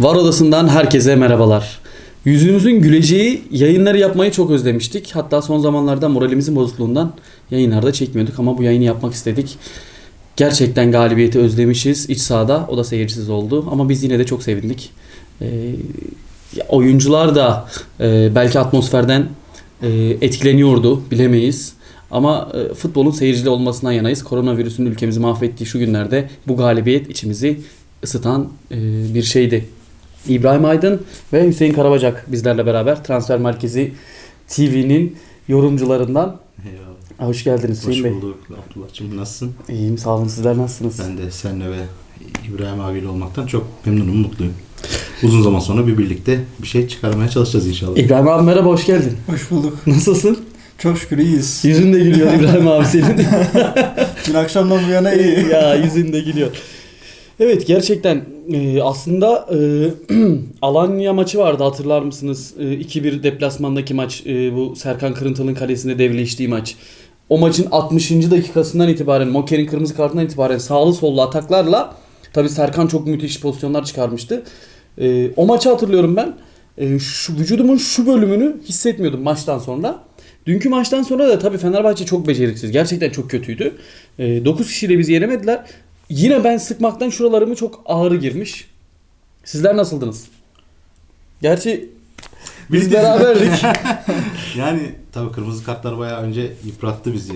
Var Odası'ndan herkese merhabalar. Yüzümüzün güleceği yayınları yapmayı çok özlemiştik. Hatta son zamanlarda moralimizin bozukluğundan yayınlarda çekmiyorduk ama bu yayını yapmak istedik. Gerçekten galibiyeti özlemişiz iç sahada. O da seyircisiz oldu ama biz yine de çok sevindik. Ya oyuncular da e, belki atmosferden e, etkileniyordu bilemeyiz. Ama e, futbolun seyircili olmasından yanayız. Koronavirüsün ülkemizi mahvettiği şu günlerde bu galibiyet içimizi ısıtan e, bir şeydi. İbrahim Aydın ve Hüseyin Karabacak bizlerle beraber Transfer Merkezi TV'nin yorumcularından. Eyvallah. Hoş geldiniz Hoş Hüseyin Bey. bulduk Abdullah'cığım nasılsın? İyiyim sağ olun sizler nasılsınız? Ben de seninle ve İbrahim abiyle olmaktan çok memnunum, mutluyum. Uzun zaman sonra bir birlikte bir şey çıkarmaya çalışacağız inşallah. İbrahim abi merhaba hoş geldin. Hoş bulduk. Nasılsın? Çok şükür iyiyiz. Yüzün de gülüyor İbrahim abi senin. Dün akşamdan bu yana iyi. ya yüzün de gülüyor. Evet gerçekten e, aslında e, Alanya maçı vardı hatırlar mısınız? E, 2-1 deplasmandaki maç e, bu Serkan Kırıntılı'nın kalesinde devleştiği maç. O maçın 60. dakikasından itibaren Moker'in kırmızı kartından itibaren sağlı sollu ataklarla tabi Serkan çok müthiş pozisyonlar çıkarmıştı. E, o maçı hatırlıyorum ben. E, şu vücudumun şu bölümünü hissetmiyordum maçtan sonra. Dünkü maçtan sonra da tabii Fenerbahçe çok beceriksiz. Gerçekten çok kötüydü. 9 kişiyle bizi yenemediler. Yine ben sıkmaktan şuralarımı çok ağrı girmiş. Sizler nasıldınız? Gerçi biz beraberdik. Yani tabii kırmızı kartlar bayağı önce yıprattı bizi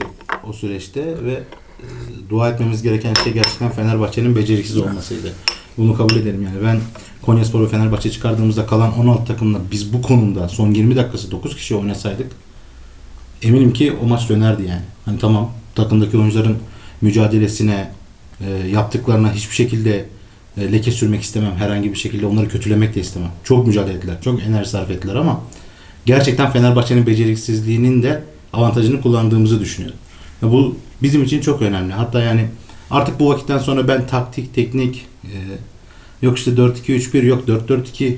o süreçte ve e, dua etmemiz gereken şey gerçekten Fenerbahçe'nin beceriksiz olmasıydı. Bunu kabul edelim yani. Ben Konyaspor ve Fenerbahçe çıkardığımızda kalan 16 takımla biz bu konumda son 20 dakikası 9 kişi oynasaydık eminim ki o maç dönerdi yani. Hani tamam takımdaki oyuncuların mücadelesine, e, yaptıklarına hiçbir şekilde e, leke sürmek istemem. Herhangi bir şekilde onları kötülemek de istemem. Çok mücadele ettiler. Çok enerji sarf ettiler ama gerçekten Fenerbahçe'nin beceriksizliğinin de avantajını kullandığımızı düşünüyorum. Ya bu bizim için çok önemli. Hatta yani artık bu vakitten sonra ben taktik, teknik e, yok işte 4-2-3-1 yok 4-4-2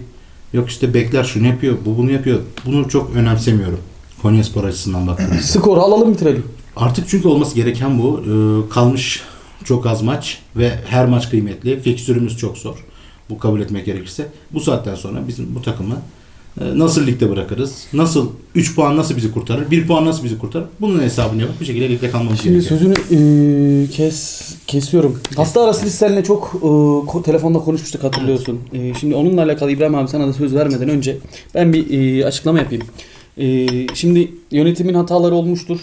yok işte bekler şunu yapıyor, bu bunu yapıyor. Bunu çok önemsemiyorum. Konyaspor açısından baktığımızda. Skoru alalım bitirelim. Artık çünkü olması gereken bu. Ee, kalmış çok az maç ve her maç kıymetli. Fikstürümüz çok zor. Bu kabul etmek gerekirse. Bu saatten sonra bizim bu takımı e, nasıl ligde bırakırız? Nasıl 3 puan nasıl bizi kurtarır? 1 puan nasıl bizi kurtarır? Bunun hesabını yapıp bir şekilde ligde kalmamız Şimdi gerekiyor. sözünü e, kes kesiyorum. Hafta arası biz seninle çok e, ko- telefonda konuşmuştuk hatırlıyorsun. E, şimdi onunla alakalı İbrahim abi sana da söz vermeden önce ben bir e, açıklama yapayım. E, şimdi yönetimin hataları olmuştur.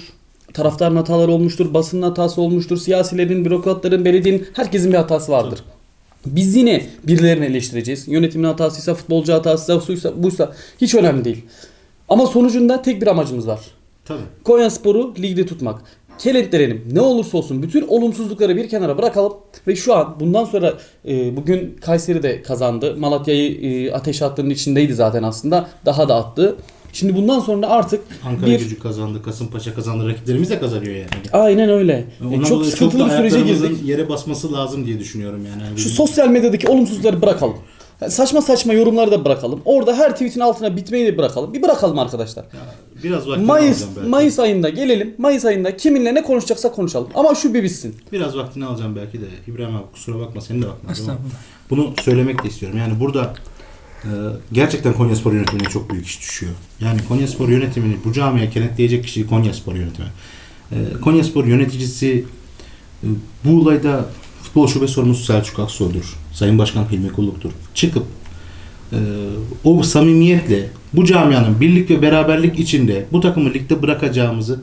Taraftarın hataları olmuştur, basının hatası olmuştur, siyasilerin, bürokratların, belediyenin, herkesin bir hatası vardır. Biz yine birilerini eleştireceğiz. Yönetimin hatasıysa, futbolcu hatasıysa, suysa, buysa hiç önemli değil. Ama sonucunda tek bir amacımız var. Tabii. Konyaspor'u ligde tutmak. Kenetlenelim. Ne olursa olsun bütün olumsuzlukları bir kenara bırakalım ve şu an bundan sonra e, bugün Kayseri de kazandı. Malatya'yı e, ateş hattının içindeydi zaten aslında. Daha da attı. Şimdi bundan sonra artık Ankara bir gücü kazandı, Kasımpaşa kazandı. Rakiplerimiz de kazanıyor yani. aynen öyle. E, çok sıkıntılı bir sürece girdik. yere basması lazım diye düşünüyorum yani. Yani Şu bizim- sosyal medyadaki olumsuzlukları bırakalım. Yani saçma saçma yorumları da bırakalım. Orada her tweetin altına bitmeyi de bırakalım. Bir bırakalım arkadaşlar. biraz vaktini Mayıs alacağım belki. Mayıs ayında gelelim. Mayıs ayında kiminle ne konuşacaksa konuşalım. Ama şu bir bitsin. Biraz vaktini alacağım belki de. İbrahim abi kusura bakma senin de Estağfurullah. Bunu söylemek de istiyorum. Yani burada e, gerçekten Konyaspor yönetimine çok büyük iş düşüyor. Yani Konyaspor yönetimini bu camiye kenetleyecek kişi Konyaspor yönetimi. E, Konyaspor yöneticisi e, bu olayda futbol şube sorumlusu Selçuk Aksoy'dur. Sayın Başkan Hilmi Kulluk'tur. Çıkıp e, o samimiyetle bu camianın birlik ve beraberlik içinde bu takımı ligde bırakacağımızı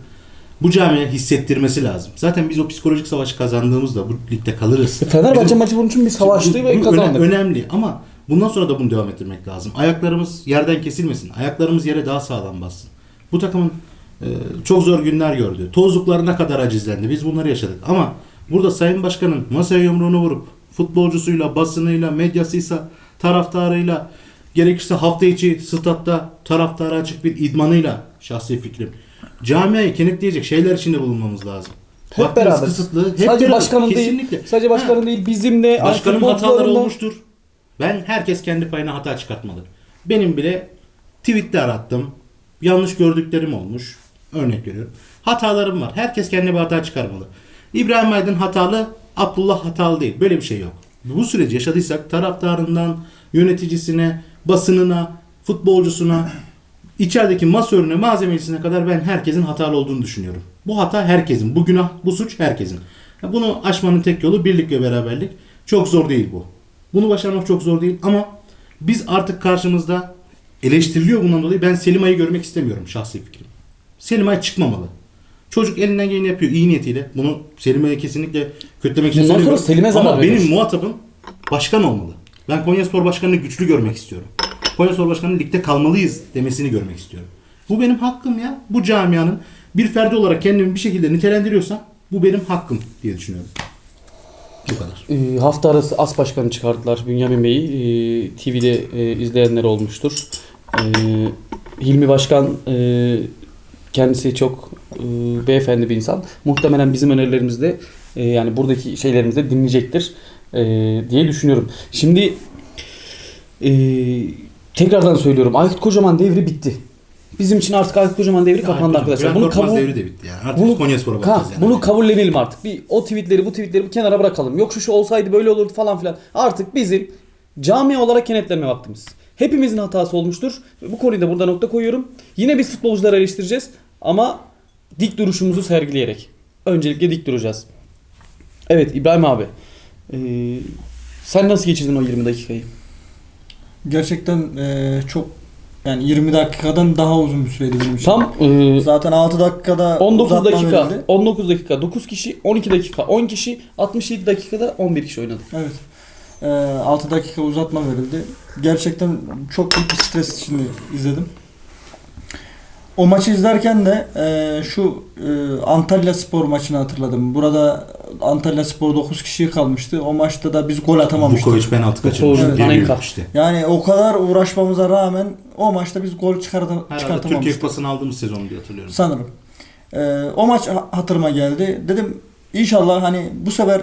bu camiye hissettirmesi lazım. Zaten biz o psikolojik savaşı kazandığımızda bu ligde kalırız. E, Fenerbahçe Bizim- maçı bunun için bir savaştı ve kazandık. öne- önemli ama bundan sonra da bunu devam ettirmek lazım. Ayaklarımız yerden kesilmesin. Ayaklarımız yere daha sağlam bassın. Bu takımın e, çok zor günler gördü. Tozluklarına kadar acizlendi. Biz bunları yaşadık. Ama burada Sayın Başkan'ın masaya yumruğunu vurup futbolcusuyla, basınıyla, medyasıysa, taraftarıyla, gerekirse hafta içi statta taraftara açık bir idmanıyla şahsi fikrim. Camiayı kenetleyecek şeyler içinde bulunmamız lazım. Hep Vaktimiz beraber. kısıtlı. Hep sadece beraber. başkanın Kesinlikle. değil. Sadece Ha. başkanın değil. Bizim de Başkanın hataları olmuştur. Ben herkes kendi payına hata çıkartmalı. Benim bile tweette arattım. Yanlış gördüklerim olmuş. Örnek veriyorum. Hatalarım var. Herkes kendi bir hata çıkarmalı. İbrahim Aydın hatalı, Abdullah hatalı değil. Böyle bir şey yok. Bu süreci yaşadıysak taraftarından, yöneticisine, basınına, futbolcusuna, içerideki masörüne, malzemecisine kadar ben herkesin hatalı olduğunu düşünüyorum. Bu hata herkesin. Bu günah, bu suç herkesin. Bunu aşmanın tek yolu birlik ve beraberlik. Çok zor değil bu. Bunu başarmak çok zor değil ama biz artık karşımızda eleştiriliyor bundan dolayı ben Selima'yı görmek istemiyorum şahsi fikrim. Selimay çıkmamalı. Çocuk elinden geleni yapıyor iyi niyetiyle. Bunu Selima'ya kesinlikle kötülemek için Bundan sonra söylemiyorum. Selim'e zarar Ama benim muhatabım başkan olmalı. Ben Konyaspor Başkanı'nı güçlü görmek istiyorum. Konyaspor Başkanı'nın ligde kalmalıyız demesini görmek istiyorum. Bu benim hakkım ya. Bu camianın bir ferdi olarak kendimi bir şekilde nitelendiriyorsam bu benim hakkım diye düşünüyorum. Bu kadar. E, hafta arası as başkanı çıkarttılar Bünyamin Bey'i. E, TV'de e, izleyenler olmuştur. E, Hilmi Başkan e, kendisi çok e, beyefendi bir insan. Muhtemelen bizim önerilerimizde e, yani buradaki şeylerimizde dinleyecektir e, diye düşünüyorum. Şimdi e, tekrardan söylüyorum. Aykut Kocaman devri bitti. Bizim için artık Aykut Kocaman devri kapandı arkadaşlar. Bunu kabul devri de bitti yani. Artık Bunu- biz Konyaspor'a Ha, bakacağız yani. bunu kabullenelim artık. Bir o tweetleri bu tweetleri bir kenara bırakalım. Yok şu şu olsaydı böyle olurdu falan filan. Artık bizim cami olarak kenetlenme vaktimiz. Hepimizin hatası olmuştur. Bu konuyu da burada nokta koyuyorum. Yine biz futbolcuları eleştireceğiz ama dik duruşumuzu sergileyerek. Öncelikle dik duracağız. Evet İbrahim abi. Ee, sen nasıl geçirdin o 20 dakikayı? Gerçekten eee, çok yani 20 dakikadan daha uzun bir süreydi benim için. Tam e, Zaten 6 dakikada 19 uzatma dakika, verildi. 19 dakika, 9 kişi, 12 dakika, 10 kişi, 67 dakikada 11 kişi oynadı. Evet. Eee 6 dakika uzatma verildi. Gerçekten çok büyük bir stres içinde izledim. O maçı izlerken de eee, şu eee, Antalya Spor maçını hatırladım. Burada Antalya Spor 9 kişi kalmıştı. O maçta da biz gol atamamıştık. Vukovic penaltı kaçırmış. Vukovic, diye Panenka. işte. Yani o kadar uğraşmamıza rağmen o maçta biz gol çıkarta, Herhalde Türkiye çıkartamamıştık. Kupası'nı aldığımız sezon diye hatırlıyorum. Sanırım. Ee, o maç ha- hatırıma geldi. Dedim inşallah hani bu sefer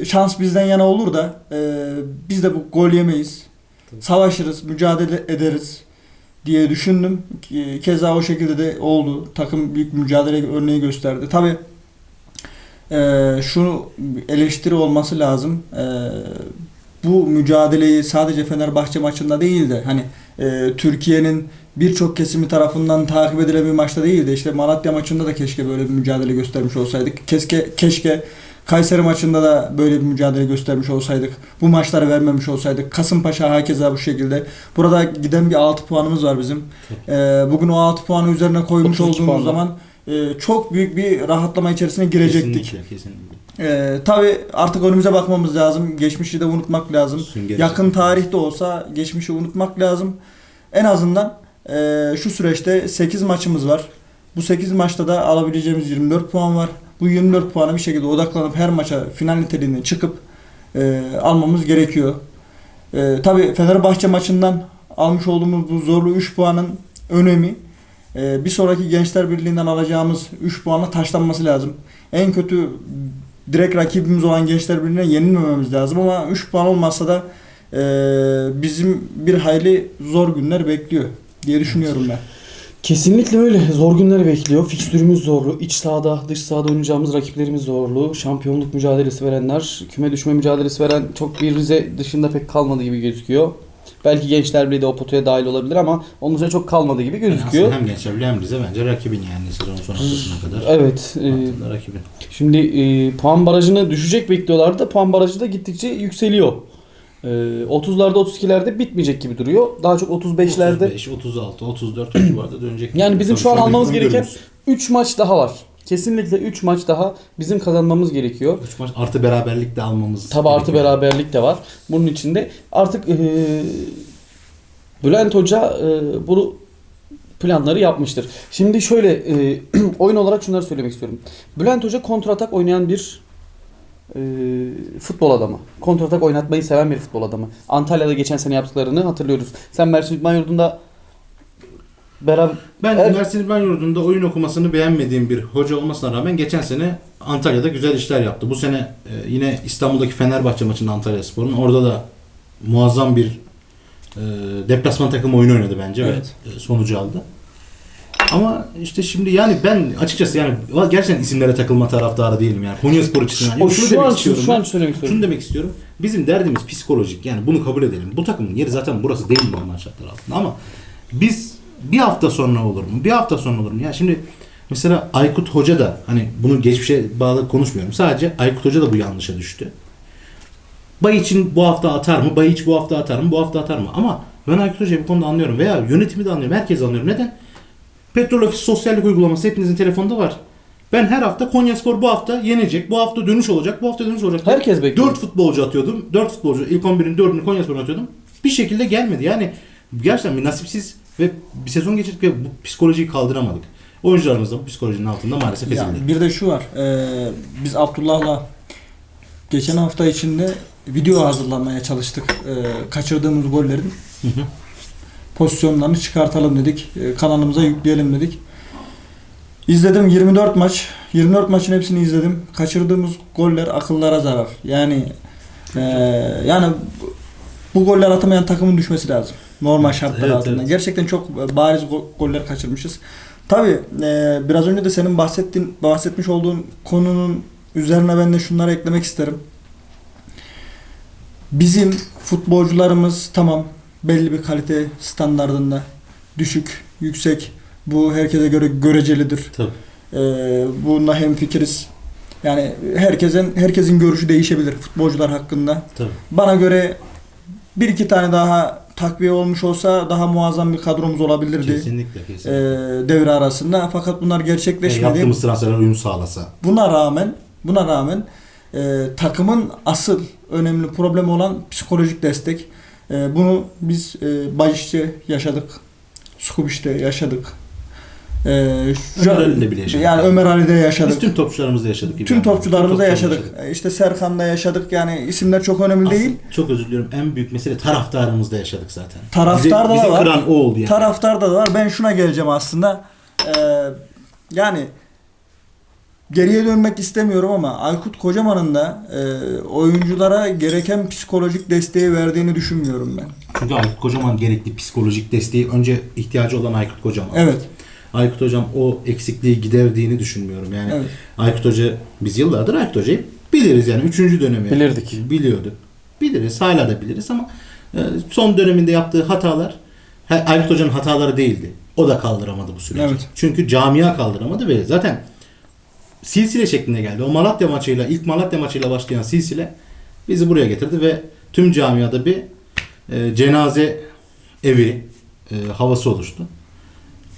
e, şans bizden yana olur da e, biz de bu gol yemeyiz. Savaşırız, mücadele ederiz diye düşündüm. Keza o şekilde de oldu. Takım büyük mücadele örneği gösterdi. Tabi şunu eleştiri olması lazım. E, bu mücadeleyi sadece Fenerbahçe maçında değil de hani e, Türkiye'nin birçok kesimi tarafından takip edilen bir maçta değil de işte Malatya maçında da keşke böyle bir mücadele göstermiş olsaydık. Keşke keşke Kayseri maçında da böyle bir mücadele göstermiş olsaydık. Bu maçları vermemiş olsaydık. Kasımpaşa hakeza bu şekilde. Burada giden bir 6 puanımız var bizim. Ee, bugün o 6 puanı üzerine koymuş 32 olduğumuz puanla. zaman e, çok büyük bir rahatlama içerisine girecektik. Kesinlikle, kesinlikle. Ee, tabii artık önümüze bakmamız lazım. Geçmişi de unutmak lazım. Sünger Yakın tarihte olsa geçmişi unutmak lazım. En azından e, şu süreçte 8 maçımız var. Bu 8 maçta da alabileceğimiz 24 puan var. Bu 24 puana bir şekilde odaklanıp her maça final niteliğinde çıkıp e, almamız gerekiyor. E, tabii Fenerbahçe maçından almış olduğumuz bu zorlu 3 puanın önemi e, bir sonraki Gençler Birliği'nden alacağımız 3 puanla taşlanması lazım. En kötü direkt rakibimiz olan Gençler Birliği'ne yenilmememiz lazım ama 3 puan olmazsa da e, bizim bir hayli zor günler bekliyor diye düşünüyorum ben. Kesinlikle öyle. Zor günler bekliyor. Fikstürümüz zorlu. İç sahada, dış sahada oynayacağımız rakiplerimiz zorlu. Şampiyonluk mücadelesi verenler, küme düşme mücadelesi veren çok bir Rize dışında pek kalmadı gibi gözüküyor. Belki Gençler Birliği de o potaya dahil olabilir ama onun dışında çok kalmadı gibi gözüküyor. aslında hem Gençler Birliği hem Rize bence rakibin yani sezonun son haftasına kadar. Evet. e, rakibin. Şimdi e, puan barajını düşecek bekliyorlardı. Puan barajı da gittikçe yükseliyor. E, 30'larda 32'lerde bitmeyecek gibi duruyor. Daha çok 35'lerde 35, 36, 34 o civarda dönecek. Yani bizim şu an almamız gereken görüyoruz. 3 maç daha var. Kesinlikle 3 maç daha bizim kazanmamız gerekiyor. Üç maç artı beraberlik de almamız Tabi artı beraberlik de var. Bunun içinde artık e, Bülent Hoca e, bu planları yapmıştır. Şimdi şöyle e, oyun olarak şunları söylemek istiyorum. Bülent Hoca kontratak oynayan bir e, futbol adamı. Kontratak oynatmayı seven bir futbol adamı. Antalya'da geçen sene yaptıklarını hatırlıyoruz. Sen Mersin İdman Yurdu'nda beraber Ben Evet. Mersin İdman Yurdu'nda oyun okumasını beğenmediğim bir hoca olmasına rağmen geçen sene Antalya'da güzel işler yaptı. Bu sene e, yine İstanbul'daki Fenerbahçe maçında Antalya Spor'un orada da muazzam bir e, deplasman takım oyunu oynadı bence Evet. ve e, sonucu aldı. Ama işte şimdi yani ben açıkçası yani gerçekten isimlere takılma taraftarı değilim yani. Konyaspor açısından. O Yani şunu şu demek an istiyorum şu ben. an söylemek istiyorum. Şunu demek istiyorum. Bizim derdimiz psikolojik. Yani bunu kabul edelim. Bu takımın yeri zaten burası değil normal şartlar altında. Ama biz bir hafta sonra olur mu? Bir hafta sonra olur mu? Ya şimdi mesela Aykut Hoca da hani bunu geçmişe bağlı konuşmuyorum. Sadece Aykut Hoca da bu yanlışa düştü. Bay için bu hafta atar mı? Bay iç bu hafta atar mı? Bu hafta atar mı? Ama ben Aykut Hoca'yı bu konuda anlıyorum. Veya yönetimi de anlıyorum. Herkesi anlıyorum. Neden? Petrol Ofisi sosyallik uygulaması hepinizin telefonda var. Ben her hafta Konyaspor bu hafta yenecek. Bu hafta dönüş olacak. Bu hafta dönüş olacak. Herkes bekliyor. 4 futbolcu atıyordum. 4 futbolcu ilk 11'in 4'ünü Konyaspor'a atıyordum. Bir şekilde gelmedi. Yani gerçekten bir nasipsiz ve bir sezon geçirdik ve bu psikolojiyi kaldıramadık. Oyuncularımız da bu psikolojinin altında maalesef ezildi. bir de şu var. Ee, biz Abdullah'la geçen hafta içinde video hazırlamaya çalıştık. Ee, kaçırdığımız gollerin Hı hı. pozisyonlarını çıkartalım dedik. Ee, kanalımıza yükleyelim dedik. İzledim 24 maç. 24 maçın hepsini izledim. Kaçırdığımız goller akıllara zarar. Yani ee, yani bu goller atamayan takımın düşmesi lazım. Normal şartlar Evet, altında. evet. Gerçekten çok bariz go- goller kaçırmışız. Tabii ee, biraz önce de senin bahsettiğin bahsetmiş olduğun konunun üzerine ben de şunları eklemek isterim. Bizim futbolcularımız tamam belli bir kalite standardında düşük, yüksek. Bu herkese göre görecelidir. Tabii. Ee, bununla hemfikiriz. Yani herkesin herkesin görüşü değişebilir futbolcular hakkında. Tabii. Bana göre bir iki tane daha takviye olmuş olsa daha muazzam bir kadromuz olabilirdi. Kesinlikle. Ee, kesinlikle. devre arasında. Fakat bunlar Yani gerçekleşmedi. yaptığımız transferler uyum sağlasa. Buna rağmen buna rağmen e, takımın asıl önemli problemi olan psikolojik destek. E, bunu biz e, Bayiş'te yaşadık. Skubiş'te yaşadık. E, şu- Ömer Ali'de bile yaşadık. Yani Ömer Ali'de yaşadık. Biz tüm topçularımızda yaşadık gibi. Tüm topçularımızda yaşadık. E, İşte Serkan'da yaşadık. Yani isimler çok önemli değil. Aslında Çok özür diliyorum. En büyük mesele taraftarımızda yaşadık zaten. Taraftarda bizi, da bizi var. kıran o oldu yani. Taraftarda da var. Ben şuna geleceğim aslında. Ee, yani geriye dönmek istemiyorum ama Aykut Kocaman'ın da e, oyunculara gereken psikolojik desteği verdiğini düşünmüyorum ben. Çünkü Aykut Kocaman gerekli psikolojik desteği önce ihtiyacı olan Aykut Kocaman. Evet. Aykut Hocam o eksikliği giderdiğini düşünmüyorum. Yani Evet. Aykut Hoca biz yıllardır Aykut Hoca'yı biliriz yani 3. dönemi. Bilirdik. Biliyorduk. Biliriz. Hala da biliriz ama e, son döneminde yaptığı hatalar Aykut Hoca'nın hataları değildi. O da kaldıramadı bu süreci. Evet. Çünkü camia kaldıramadı ve zaten silsile şeklinde geldi. O Malatya maçıyla ilk Malatya maçıyla başlayan silsile bizi buraya getirdi ve tüm camiada bir e, cenaze evi e, havası oluştu.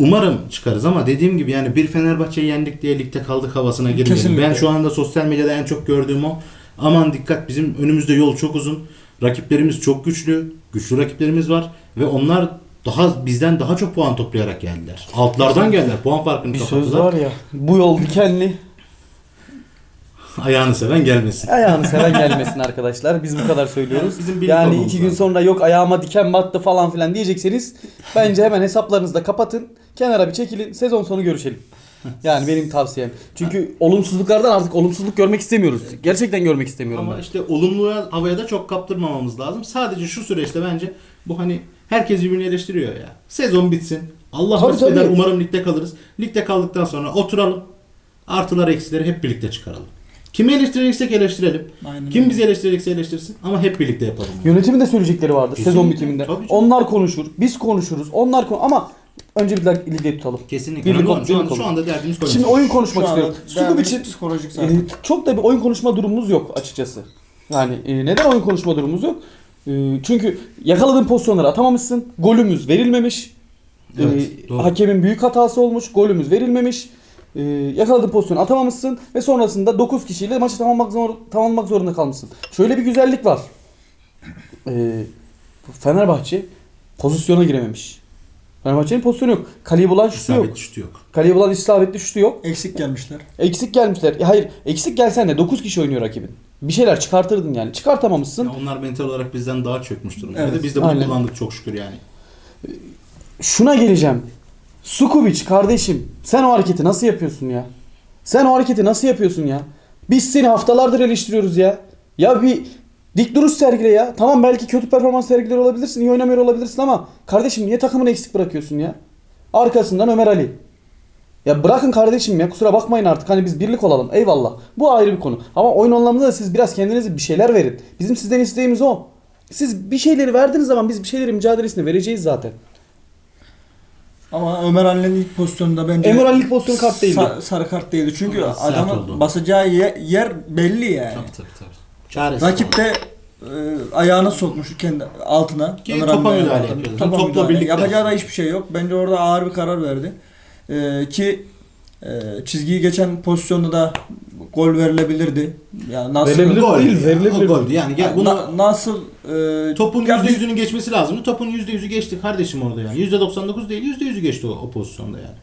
Umarım çıkarız ama dediğim gibi yani bir Fenerbahçe'yi yendik diye ligde kaldık havasına girmeyelim. Kesinlikle. Ben şu anda sosyal medyada en çok gördüğüm o. Aman dikkat bizim önümüzde yol çok uzun. Rakiplerimiz çok güçlü. Güçlü rakiplerimiz var ve onlar daha bizden daha çok puan toplayarak geldiler. Altlardan geldiler. Puan farkını Bir söz kapattılar. var ya. Bu yol dikenli. Ayağını seven gelmesin. Ayağını seven gelmesin arkadaşlar. Biz bu kadar söylüyoruz. Yani bizim Yani iki gün sonra yok ayağıma diken battı falan filan diyecekseniz bence hemen hesaplarınızı da kapatın. Kenara bir çekilin. Sezon sonu görüşelim. Yani benim tavsiyem. Çünkü olumsuzluklardan artık olumsuzluk görmek istemiyoruz. Gerçekten görmek istemiyorum Ama ben. işte olumluya havaya da çok kaptırmamamız lazım. Sadece şu süreçte bence bu hani herkes birbirini eleştiriyor ya. Sezon bitsin. Allah Tabii, nasip eder tabii. umarım ligde kalırız. Ligde kaldıktan sonra oturalım. Artılar eksileri hep birlikte çıkaralım. Kimi eleştireceksek eleştirelim. Aynen Kim öyle. bizi eleştirecekse eleştirsin ama hep birlikte yapalım. bunu. Yönetimin de söyleyecekleri vardır Kesinlikle, sezon bitiminde. tabii canım. Onlar konuşur, biz konuşuruz. Onlar konu ama önce bir dakika ligde tutalım. Kesinlikle. Birlik ol- şu, birlik an, şu olun. anda derdimiz koymuş. Şimdi oyun konuşmak Şu anda istiyorum. Derdimiz için psikolojik e, zaten. çok da bir oyun konuşma durumumuz yok açıkçası. Yani e, neden oyun konuşma durumumuz yok? E, çünkü yakaladığın pozisyonları atamamışsın. Golümüz verilmemiş. E, Evet, doğru. hakemin büyük hatası olmuş. Golümüz verilmemiş. E, yakaladığın pozisyonu atamamışsın ve sonrasında 9 kişiyle maçı tamamlamak, zor, tamamlamak zorunda kalmışsın. Şöyle bir güzellik var. E, Fenerbahçe pozisyona girememiş. Fenerbahçe'nin pozisyonu yok. Kaleyi bulan şutu yok. Şutu yok. Kaleyi bulan isabetli şutu yok. Eksik gelmişler. Eksik gelmişler. Ya hayır eksik gelsen de 9 kişi oynuyor rakibin. Bir şeyler çıkartırdın yani. Çıkartamamışsın. Ya onlar mental olarak bizden daha çökmüş durumda. Evet, Biz de bunu aynen. kullandık çok şükür yani. Şuna geleceğim. Sukubic kardeşim sen o hareketi nasıl yapıyorsun ya? Sen o hareketi nasıl yapıyorsun ya? Biz seni haftalardır eleştiriyoruz ya. Ya bir dik duruş sergile ya. Tamam belki kötü performans sergiliyor olabilirsin, iyi oynamıyor olabilirsin ama kardeşim niye takımını eksik bırakıyorsun ya? Arkasından Ömer Ali. Ya bırakın kardeşim ya kusura bakmayın artık hani biz birlik olalım eyvallah. Bu ayrı bir konu. Ama oyun anlamında da siz biraz kendinize bir şeyler verin. Bizim sizden isteğimiz o. Siz bir şeyleri verdiğiniz zaman biz bir şeyleri mücadelesini vereceğiz zaten. Ama Ömer Ali'nin ilk pozisyonunda bence Ömer Ali ilk pozisyonu kart değildi. sa- sarı kart değildi. Çünkü Ama sert adamın oldu. basacağı ye- yer belli yani. Tabii tabii tabii. Çaresiz. Rakip de e, ayağını sokmuş kendi altına. Ki Ömer topa Ali'nin müdahale ayağına. yapıyordu. Topa Topla müdahale. birlikte Yapacağı da hiçbir şey yok. Bence orada ağır bir karar verdi. E, ki çizgiyi geçen pozisyonda da gol verilebilirdi. Yani nasıl Verilebilir Gol. değil, verilebilir. O goldü. Yani gel bunu Na- nasıl e, Topun ya biz- %100'ünün geçmesi lazımdı. Topun %100'ü geçti kardeşim orada yani. %99 değil %100'ü geçti o, o pozisyonda yani.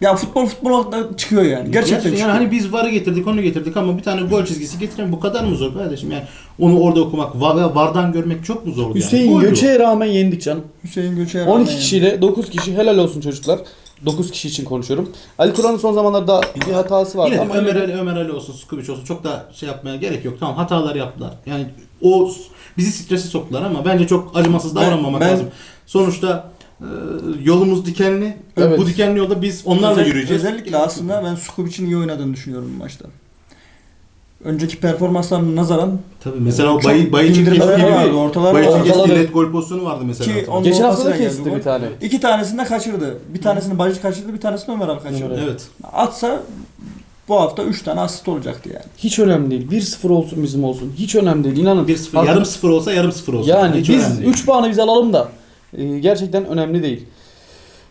ya futbol futbol olarak çıkıyor yani. Gerçekten yani çıkıyor. hani biz VAR'ı getirdik onu getirdik ama bir tane gol çizgisi getiren bu kadar mı zor kardeşim? Yani onu orada okumak, va- VAR'dan görmek çok mu zor? Hüseyin yani? Göçe'ye rağmen yendik canım. Hüseyin Göçer'e 12 rağmen yani. kişiyle 9 kişi helal olsun çocuklar. 9 kişi için konuşuyorum. Ali Kur'an'ın son zamanlarda bir hatası var Yine ama Ömer Ali, Ömer Ali olsun, Skubic olsun çok da şey yapmaya gerek yok. Tamam hatalar yaptılar. Yani o bizi strese soktular ama bence çok acımasız Ben- davranmamak ben- lazım. Sonuçta e, yolumuz dikenli. Evet. Bu dikenli yolda biz onlarla Özel- yürüyeceğiz. Özellikle aslında ben Skubic'in iyi oynadığını düşünüyorum bu maçta. Önceki performanslarına nazaran Tabii mesela o Bay indirmeler kestiği vardı, bir ortalar Bayıcı'nın vardı. kestiği Ortaları- net gol pozisyonu vardı mesela. Ki geçen hafta da ortasına geldi kesti bir tane. iki tanesini de kaçırdı. Bir tanesini Bacı kaçırdı, bir tanesini Ömer Ali kaçırdı. Evet. Atsa bu hafta 3 tane asist olacaktı yani. Hiç önemli değil. 1-0 olsun bizim olsun. Hiç önemli değil. İnanın. 1-0 Artık- yarım 0 olsa yarım 0 olsun. Yani Hiç biz değil. 3 puanı biz alalım da e, gerçekten önemli değil.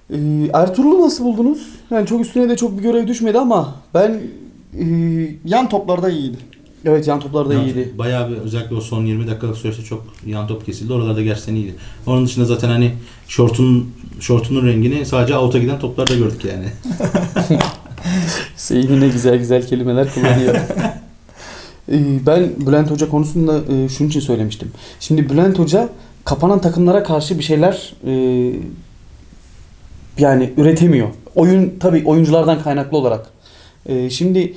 E, Ertuğrul'u nasıl buldunuz? Yani çok üstüne de çok bir görev düşmedi ama ben Yan toplarda iyiydi. evet yan toplarda Yan- iyiydi. Bayağı bir özellikle o son 20 dakikalık süreçte çok yan top kesildi. Oralarda gerçekten iyiydi. Onun dışında zaten hani şortun şortunun rengini sadece out'a giden toplarda gördük yani. Hüseyin ne güzel güzel kelimeler kullanıyor. E, ben Bülent Hoca konusunda e, şunun için söylemiştim. Şimdi Bülent Hoca kapanan takımlara karşı bir şeyler e, yani üretemiyor. Oyun tabii oyunculardan kaynaklı olarak. E, şimdi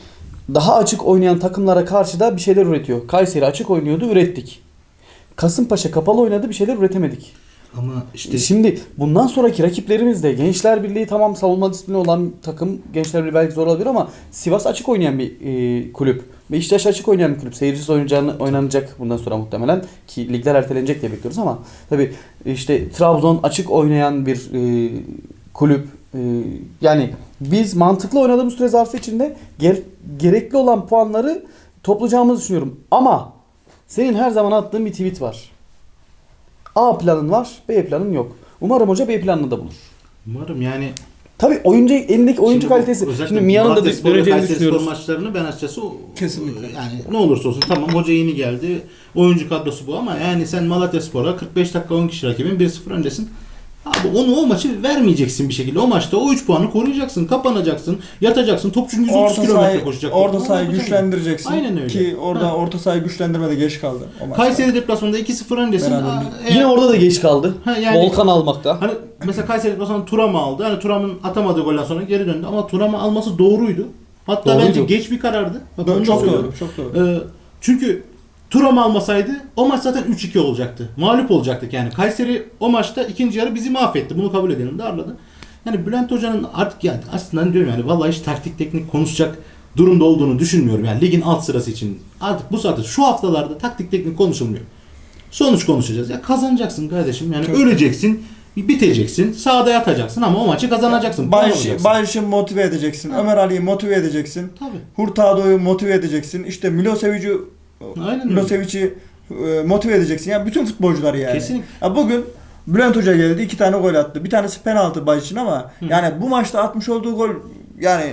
daha açık oynayan takımlara karşı da bir şeyler üretiyor. Kayseri açık oynuyordu, ürettik. Kasımpaşa kapalı oynadı, bir şeyler üretemedik. Ama işte Şimdi bundan sonraki rakiplerimiz de Gençler Birliği tamam savunma disiplini olan takım. Gençler Birliği belki zor olabilir ama Sivas açık oynayan bir e, kulüp. Beşiktaş açık oynayan bir kulüp. Seyircisiz oynayacağını, oynanacak bundan sonra muhtemelen. Ki ligler ertelenecek diye bekliyoruz ama tabi işte Trabzon açık oynayan bir e, kulüp. E, yani biz mantıklı oynadığımız süre zarfı içinde ger- gerekli olan puanları toplayacağımızı düşünüyorum. Ama senin her zaman attığın bir tweet var. A planın var, B planın yok. Umarım hoca B planını da bulur. umarım yani Tabii oyuncu elindeki oyuncu Şimdi bu kalitesi. özellikle Şimdi Mia'nın da Malatyaspor ve döneceğini düşünüyoruz. maçlarını ben açıkçası o- Kesinlikle. yani ne olursa olsun tamam hoca yeni geldi. Oyuncu kadrosu bu ama yani sen Malatyaspor'a 45 dakika 10 kişi rakibin 1-0 öndesin. Abi onu o maçı vermeyeceksin bir şekilde. O maçta o 3 puanı koruyacaksın, kapanacaksın, yatacaksın. Topçun 130 Orta kilometre sahayı, koşacak. orta sahayı güçlendireceksin. Aynen öyle. Ki orada Ha. orta sahayı güçlendirmede geç kaldı. Kayseri deplasmanında 2-0 öndesin. Aa, Yine eğer- orada da geç kaldı. Ha, yani- Volkan almakta. Hani mesela Kayseri deplasmanında Turam'ı aldı. Hani Turam'ın atamadığı golden sonra geri döndü ama Turam'ı alması doğruydu. Hatta Doğruydu. bence geç bir karardı. Bak, çok doğru, çok doğru. Ee, çünkü Turam almasaydı o maç zaten 3-2 olacaktı. Mağlup olacaktık yani. Kayseri o maçta ikinci yarı bizi mahvetti. Bunu kabul edelim darladı. Yani Bülent Hoca'nın artık yani aslında hani diyorum yani vallahi hiç taktik teknik konuşacak durumda olduğunu düşünmüyorum. Yani ligin alt sırası için. Artık bu saatte şu haftalarda taktik teknik konuşulmuyor. Sonuç konuşacağız. Ya kazanacaksın kardeşim. Yani Çok- öleceksin. Biteceksin. Sağda yatacaksın ama o maçı kazanacaksın. Bayşi. Bayşi motive edeceksin. Ha. Ömer Ali'yi motive edeceksin. Tabii. Hurtado'yu motive edeceksin. İşte Milosevic'i Aynen. Milosevic'i e, motive edeceksin. Yani bütün futbolcuları yani. Kesinlikle. Ya bugün Bülent Hoca geldi iki tane gol attı. Bir tanesi penaltı Bay için ama Hı. yani bu maçta atmış olduğu gol yani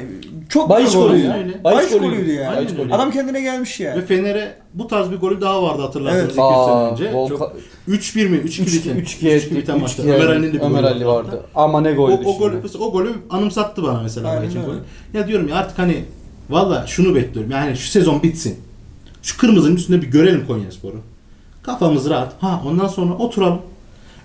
çok Bayiç golü golü öyle. Bayiç Bayiç golüydü. golüydü yani. Bayiç golü. Adam kendine gelmiş Ve yani. Fener'e bu tarz bir golü daha vardı hatırlarsanız Evet. 200 sene Aa, önce. Volkan- Çok 3-1 mi? 3-2 biten. 3-2'ye 3-2 biten maçta. 3-2'ye Ömer Ali'nin de bir Ömer golü Ali vardı. vardı. Ama ne O, goldü o, golü, şimdi. mesela o golü anımsattı bana mesela öyle. golü. Ya diyorum ya artık hani valla şunu bekliyorum. Yani şu sezon bitsin. Şu kırmızının üstünde bir görelim Konyaspor'u. Kafamız rahat. Ha ondan sonra oturalım.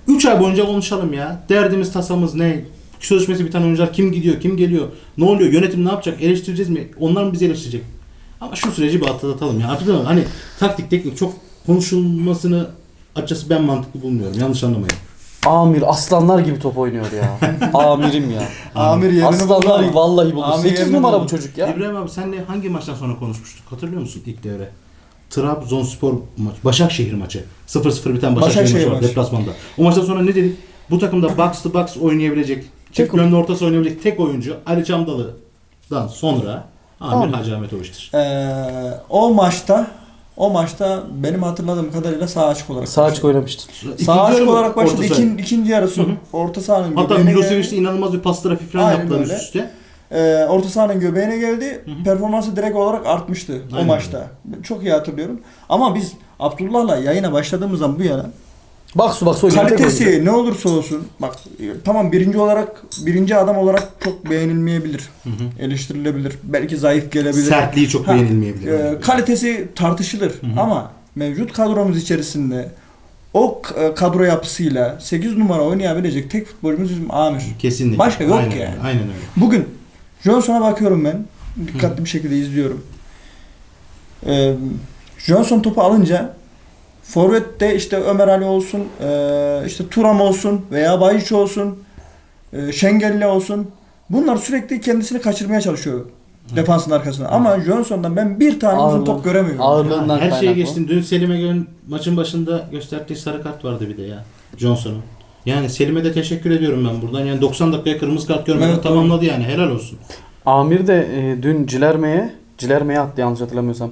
3 ay boyunca konuşalım ya. Derdimiz tasamız ne? Sözleşmesi biten oyuncular kim gidiyor, kim geliyor? Ne oluyor? Yönetim ne yapacak? Eleştireceğiz mi? Onlar mı bizi eleştirecek? Ama şu süreci bir atlatalım ya. Artık hani taktik teknik çok konuşulmasını açıkçası ben mantıklı bulmuyorum. Yanlış anlamayın. Amir aslanlar gibi top oynuyor ya. Amirim ya. Amir yerini Aslanlar vallahi buldu. Amir 8 yerini numara buldu. bu çocuk ya. İbrahim abi senle hangi maçtan sonra konuşmuştuk? Hatırlıyor musun ilk devre? Trabzonspor maç, Başakşehir maçı. 0-0 biten Başakşehir, Başakşehir maçı var maçı. deplasmanda. O maçtan sonra ne dedik? Bu takımda box to box oynayabilecek, çift Tek- yönlü ortası oynayabilecek tek oyuncu Ali Çamdalı'dan sonra Amir Amir. Hacı Ahmetoviç'tir. Ee, o maçta o maçta benim hatırladığım kadarıyla sağ açık olarak Sağ açık. İkinci Sağ açık olarak başladı. İkin, ikinci yarısı Hı hı. orta sahanın Hatta Milosevic'de inanılmaz bir pas trafiği falan Aynen yaptılar öyle. üst üste. Ee, orta sahanın göbeğine geldi. Hı hı. Performansı direkt olarak artmıştı Aynen o maçta. Çok iyi hatırlıyorum. Ama biz Abdullah'la yayına başladığımızdan bu yana Bak su bak su oynayan tek oyuncu. kalitesi ne olursa olsun bak e, tamam birinci olarak birinci adam olarak çok beğenilmeyebilir. Hı hı. Eleştirilebilir. Belki zayıf gelebilir. Sertliği çok Ha, beğenilmeyebilir. Ee, kalitesi tartışılır hı. ama mevcut kadromuz içerisinde o e, kadro yapısıyla 8 numara oynayabilecek tek futbolcumuz bizim Amir. Kesinlikle. Başka yok aynen, yani. Aynen öyle. Bugün Johnson'a bakıyorum ben. Dikkatli bir şekilde izliyorum. Ee, Johnson topu alınca Forvet'te işte Ömer Ali olsun, e, işte Turam olsun veya Bayiç olsun, e, Şengelli olsun. Bunlar sürekli kendisini kaçırmaya çalışıyor defansın arkasına. Ama Johnson'dan ben bir tane uzun Ağırlığı- top göremiyorum. Ağırlığından Her şeye kaynaklı. geçtim. Dün Selim'e gön maçın başında gösterdiği sarı kart vardı bir de ya. Johnson'un. Yani Selim'e de teşekkür ediyorum ben buradan. Yani 90 dakikaya kırmızı kart görmeden Evet, tamamladı yani. Helal olsun. Amir de e, dün Cilerme'ye Cilerme'ye attı yanlış hatırlamıyorsam.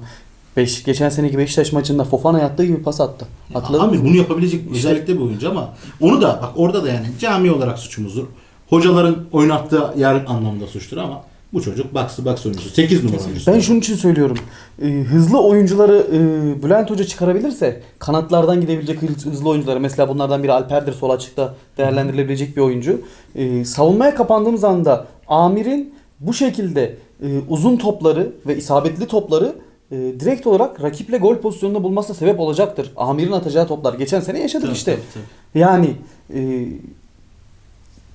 Beş, geçen seneki Beşiktaş maçında Fofana'ya attığı gibi pas attı. Hatırladın Abi mı? bunu yapabilecek özellikle bir oyuncu ama onu da bak orada da yani cami olarak suçumuzdur. Hocaların oynattığı yer anlamında suçtur ama bu çocuk box to box oyuncusu. 8 numara oyuncusu. Ben şunun için söylüyorum. E, hızlı oyuncuları e, Bülent Hoca çıkarabilirse kanatlardan gidebilecek hız- hızlı oyuncuları mesela bunlardan biri Alper'dir sol açıkta değerlendirilebilecek bir oyuncu. E, savunmaya kapandığımız anda Amir'in bu şekilde e, uzun topları ve isabetli topları e, direkt olarak rakiple gol pozisyonunda bulmasına sebep olacaktır. Amir'in atacağı toplar. Geçen sene yaşadık Tabii, işte. tabii, tabii. Yani e,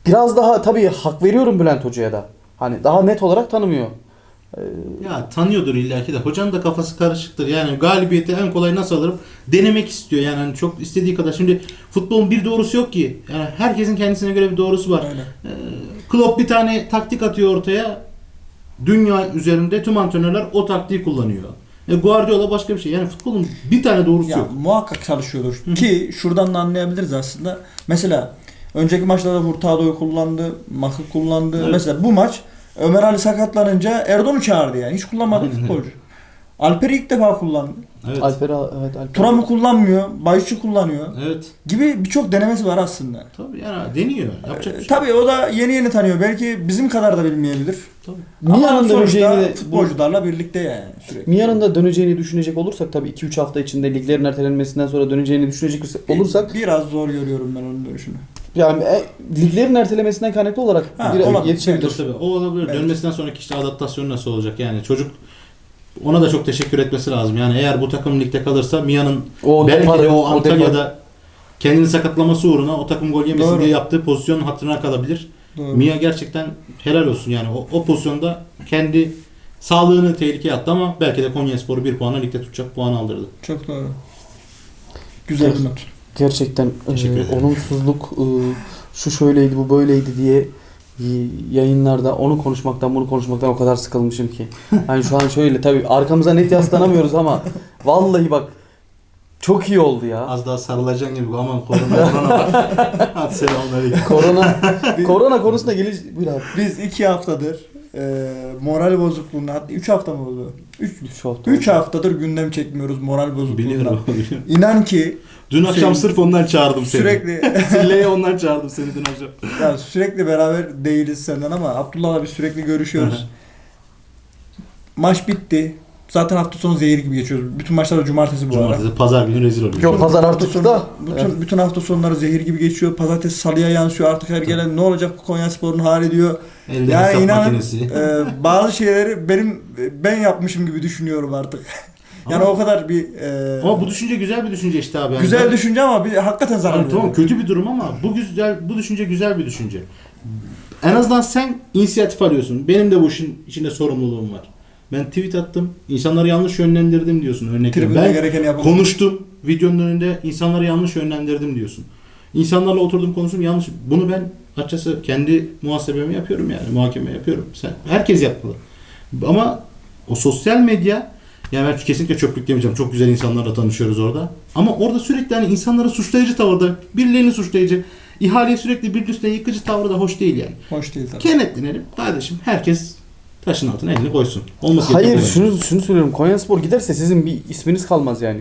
biraz daha tabii hak veriyorum Bülent Hoca'ya da. Hani daha net olarak tanımıyor. E, Ya tanıyordur illaki de. Hocanın da kafası karışıktır. Yani galibiyeti en kolay nasıl alırım denemek istiyor. Yani hani çok istediği kadar. Şimdi futbolun bir doğrusu yok ki. Yani herkesin kendisine göre bir doğrusu var. Öyle. Ee, Klopp bir tane taktik atıyor ortaya. Dünya üzerinde tüm antrenörler o taktiği kullanıyor. E, Guardiola başka bir şey. Yani futbolun bir tane doğrusu Ya yok. muhakkak çalışıyordur. Ki şuradan da anlayabiliriz aslında. Mesela önceki maçlarda Hurtado'yu kullandı, Makı kullandı. Evet. Mesela bu maç Ömer Ali sakatlanınca Erdoğan'u çağırdı yani. Hiç kullanmadı futbolcu. Alper'i ilk defa kullandı. Evet. Alper evet Alper. Turam'ı kullanmıyor, Bayış'ı kullanıyor. Evet. Gibi birçok denemesi var aslında. Tabii yani deniyor. Yapacak bir şey. Tabii o da yeni yeni tanıyor. Belki bizim kadar da bilmeyebilir. Tabii. Ama sonuçta döneceğini futbolcularla birlikte yani sürekli. Mia'nın da döneceğini düşünecek olursak tabii 2-3 hafta içinde liglerin ertelenmesinden sonra döneceğini düşünecek olursak biraz zor görüyorum ben onun dönüşünü. Yani e, liglerin ertelemesinden kaynaklı olarak Ha, bir olabilir. yetişebilir. Tabii, tabii. O olabilir. Evet. Dönmesinden sonraki işte adaptasyonu nasıl olacak? Yani çocuk ona da çok teşekkür etmesi lazım. Yani eğer bu takım ligde kalırsa Mia'nın belki deparı, de o Antalya'da kendini sakatlaması uğruna o takım gol yemesin Doğru. diye yaptığı pozisyonun hatırına kalabilir. Doğru. Mia gerçekten helal olsun yani o, o pozisyonda kendi sağlığını tehlikeye attı ama belki de Konyaspor'u bir puana ligde tutacak puan aldırdı. Çok doğru. Güzel bir not. Gerçekten Teşekkür e, olumsuzluk e, şu şöyleydi bu böyleydi diye yayınlarda onu konuşmaktan bunu konuşmaktan o kadar sıkılmışım ki. Yani şu an şöyle tabii arkamıza net yaslanamıyoruz ama vallahi bak çok iyi oldu ya. Az daha sarılacaksın gibi aman korona korona var. Hadi selamünaleyküm. Korona korona konusunda geliş buyur abi. Biz iki haftadır e, moral bozukluğunda hatta 3 hafta mı oldu? 3 Üç hafta 3 oldu. haftadır gündem çekmiyoruz moral bozukluğundan. Biliyorum. biliyorum. İnan ki Dün akşam Hüseyin, sırf ondan çağırdım seni. sürekli Zilleye ondan çağırdım seni dün akşam. ya sürekli beraber değiliz senden ama Abdullah'la biz sürekli görüşüyoruz. Maç bitti. Zaten hafta sonu zehir gibi geçiyoruz. Bütün maçlar da cumartesi bu arada. Cumartesi, pazar günü rezil oluyor. Yok pazar Hafta artık sonu- da. Bütün, bütün hafta sonları zehir gibi geçiyor. Pazartesi salıya yansıyor. Artık her gelen ne olacak bu Konya Spor'un hali diyor. Elde Ya hesap inanın makinesi. e, bazı şeyleri benim ben yapmışım gibi düşünüyorum artık. yani Ama- o kadar bir e, Ama bu düşünce güzel bir düşünce işte abi. Yani güzel düşünce ama bir hakikaten zarar Yani tamam kötü bir durum ama bu güzel bu düşünce güzel bir düşünce. En azından sen inisiyatif alıyorsun. Benim de bu işin içinde sorumluluğum var. Ben tweet attım. insanları yanlış yönlendirdim diyorsun örnek Ben gereken konuştum. Videonun önünde insanları yanlış yönlendirdim diyorsun. İnsanlarla oturdum konuştum yanlış. Bunu ben açıkçası kendi muhasebemi yapıyorum yani. Muhakeme yapıyorum. Sen, herkes yapmalı. Ama o sosyal medya yani ben kesinlikle çöplük demeyeceğim. Çok güzel insanlarla tanışıyoruz orada. Ama orada sürekli hani insanlara suçlayıcı tavırda, birilerini suçlayıcı, ihaleyi sürekli bir üstüne yıkıcı tavrı da hoş değil yani. Hoş değil tabii. Kenetlenelim kardeşim. Herkes taşın altına elini koysun. Olması Hayır gereken bu. şunu şunu söylüyorum. Konyaspor giderse sizin bir isminiz kalmaz yani.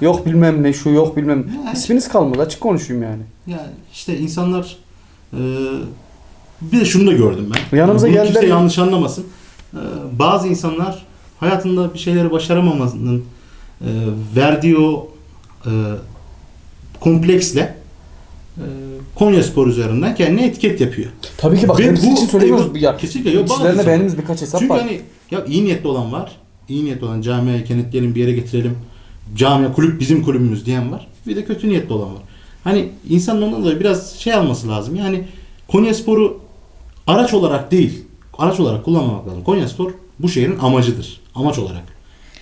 Yok bilmem ne şu yok bilmem. Ya, İsminiz kalmaz açık konuşayım yani. Ya işte insanlar e, bir de şunu da gördüm ben. Yanımıza Bunu geldiler Kimse ya. yanlış anlamasın. E, bazı insanlar hayatında bir şeyleri başaramamasının e, verdiği o e, kompleksle e, Konya Spor üzerinden kendine etiket yapıyor. Tabii ki bak Ve hepsi bu- için söylüyoruz. evet, ya, kesinlikle yok, İçlerinde beğendiğimiz birkaç hesap Çünkü var. hani ya iyi niyetli olan var. İyi niyetli olan camiaya kenetleyelim bir yere getirelim. Camia kulüp bizim kulübümüz diyen var. Bir de kötü niyetli olan var. Hani insanın ondan dolayı biraz şey alması lazım. Yani Konya Spor'u araç olarak değil, araç olarak kullanmamak lazım. Konya Spor bu şehrin amacıdır. Amaç olarak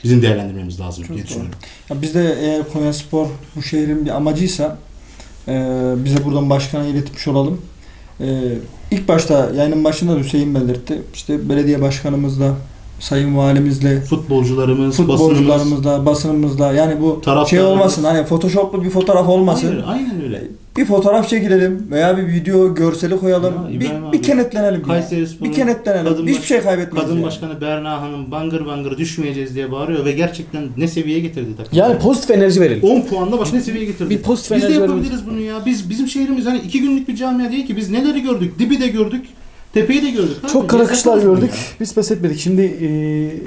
bizim değerlendirmemiz lazım Çok diye düşünüyorum. Ya bizde eğer Konyaspor bu şehrin bir amacıysa e, bize buradan başkana iletmiş olalım. E, ilk başta yayının başında da Hüseyin belirtti. İşte belediye başkanımızla, sayın valimizle, Futbolcularımız, basınımız, futbolcularımızla, basınımızla yani bu şey olmasın hani photoshoplu bir fotoğraf olmasın. Hayır, aynen öyle. Bir fotoğraf çekilelim veya bir video görseli koyalım. Ya, bir, İbrahim bir abi, kenetlenelim. Kayseri Spor'un Bir kenetlenelim. kadın Hiçbir baş- şey kaybetmeyiz. Kadın yani. başkanı Berna Hanım bangır bangır düşmeyeceğiz diye bağırıyor ve gerçekten ne seviyeye getirdi takım. Yani pozitif enerji verelim. 10 puanla başka ne seviyeye getirdi. Bir pozitif Biz de enerji yapabiliriz bunu ya. Biz bizim şehrimiz hani iki günlük bir camia değil ki. Biz neleri gördük? Dibi de gördük. Tepeyi de gördük. Çok kara kışlar gördük. Biz pes etmedik. Şimdi eee,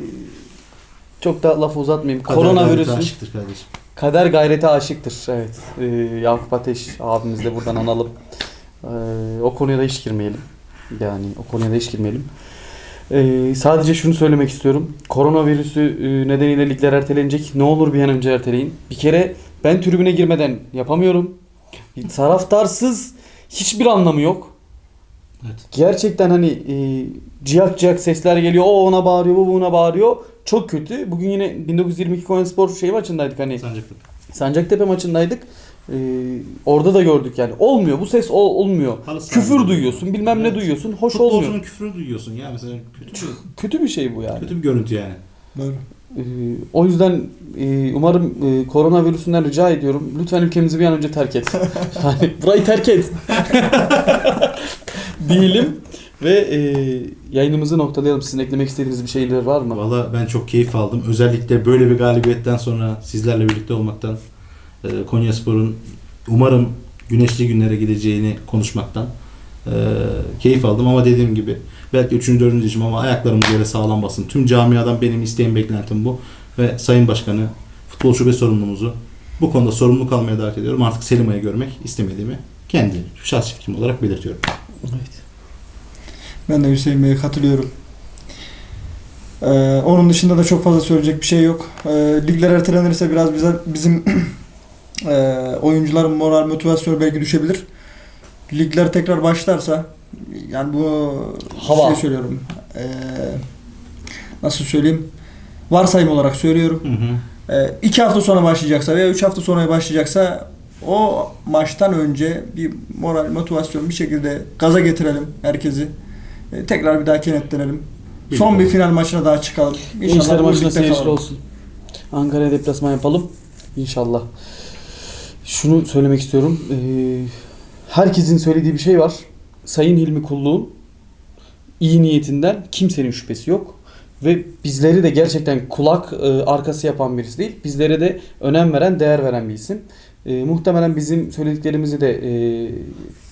çok da lafı uzatmayayım. Koronavirüsün aşıktır kardeşim. kader gayrete aşıktır. Evet. Eee, Yakup Ateş abimiz de buradan analım. Eee, o konuya da hiç girmeyelim. Yani o konuya da hiç girmeyelim. Eee, sadece şunu söylemek istiyorum. Koronavirüsü eee, nedeniyle ligler ertelenecek. Ne olur bir an önce erteleyin. Bir kere ben tribüne girmeden yapamıyorum. Taraftarsız hiçbir anlamı yok. Evet. Gerçekten hani e, ciyak ciyak sesler geliyor. O ona bağırıyor, bu buna bağırıyor. Çok kötü. Bugün yine 1922 Konyaspor şey maçındaydık hani. Sancaklık. Sancaktepe maçındaydık. E, orada da gördük yani. Olmuyor. Bu ses ol- olmuyor. Halı Küfür duyuyorsun, bilmem ne Evet. duyuyorsun. Hoş Futbolcunun olmuyor. küfrünü duyuyorsun ya mesela. Kötü bir, Kötü bir şey bu yani. kötü bir görüntü yani. Doğru. E, o yüzden e, umarım e, koronavirüsünden rica ediyorum. Lütfen ülkemizi bir an önce terk et. yani burayı terk et. Diyelim ve e, yayınımızı noktalayalım. Sizin eklemek istediğiniz bir şeyler var mı? Valla ben çok keyif aldım. Özellikle böyle bir galibiyetten sonra sizlerle birlikte olmaktan e, Konya Spor'un umarım güneşli günlere gideceğini konuşmaktan e, keyif aldım ama dediğim gibi belki 3. 4. işim ama ayaklarımız yere sağlam basın. Tüm camiadan benim isteğim beklentim bu ve Sayın Başkanı futbol şube sorumlumuzu bu konuda sorumlu kalmaya davet ediyorum. Artık Selima'yı görmek istemediğimi kendi şahsi fikrim olarak belirtiyorum. Evet. Ben de Hüseyin Bey'e katılıyorum. Ee, onun dışında da çok fazla söyleyecek bir şey yok. Ee, ligler ertelenirse biraz bize bizim e, oyuncuların moral motivasyonu belki düşebilir. Ligler tekrar başlarsa yani bu Hava. şey söylüyorum. Ee, nasıl söyleyeyim? Varsayım olarak söylüyorum. Hı hı. Ee, iki hafta sonra başlayacaksa veya üç hafta sonra başlayacaksa o maçtan önce bir moral motivasyon bir şekilde gaza getirelim herkesi. Ee, tekrar bir daha kenetlenelim. Bir Son bir final maçına daha çıkalım. Gençler bu maçına kalalım. olsun. Ankara'ya deplasman yapalım. İnşallah. Şunu söylemek istiyorum. Ee, herkesin söylediği bir şey var. Sayın Hilmi Kulluğ'un iyi niyetinden kimsenin şüphesi yok. Ve bizleri de gerçekten kulak e, arkası yapan birisi değil. Bizlere de önem veren, değer veren bir isim. E, muhtemelen bizim söylediklerimizi de e,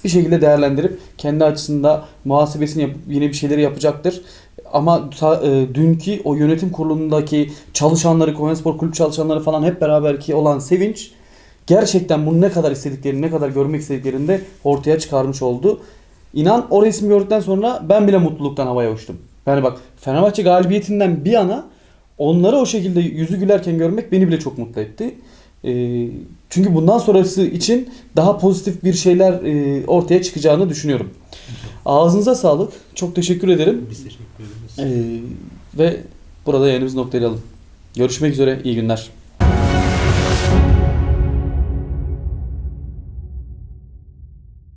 bir şekilde değerlendirip kendi açısında muhasebesini yapıp yine bir şeyleri yapacaktır. Ama ta- e, dünkü o yönetim kurulundaki çalışanları, Konyaspor kulüp çalışanları falan hep beraberki olan sevinç gerçekten bunu ne kadar istediklerini, ne kadar görmek istediklerini de ortaya çıkarmış oldu. İnan o resmi gördükten sonra ben bile mutluluktan havaya uçtum. Yani bak Fenerbahçe galibiyetinden bir yana onları o şekilde yüzü gülerken görmek beni bile çok mutlu etti. Ee, çünkü bundan sonrası için daha pozitif bir şeyler e, ortaya çıkacağını düşünüyorum. Ağzınıza sağlık. Çok teşekkür ederim. Biz teşekkür ederiz. Ee, ve burada yayınımızı noktalayalım. Görüşmek üzere. İyi günler.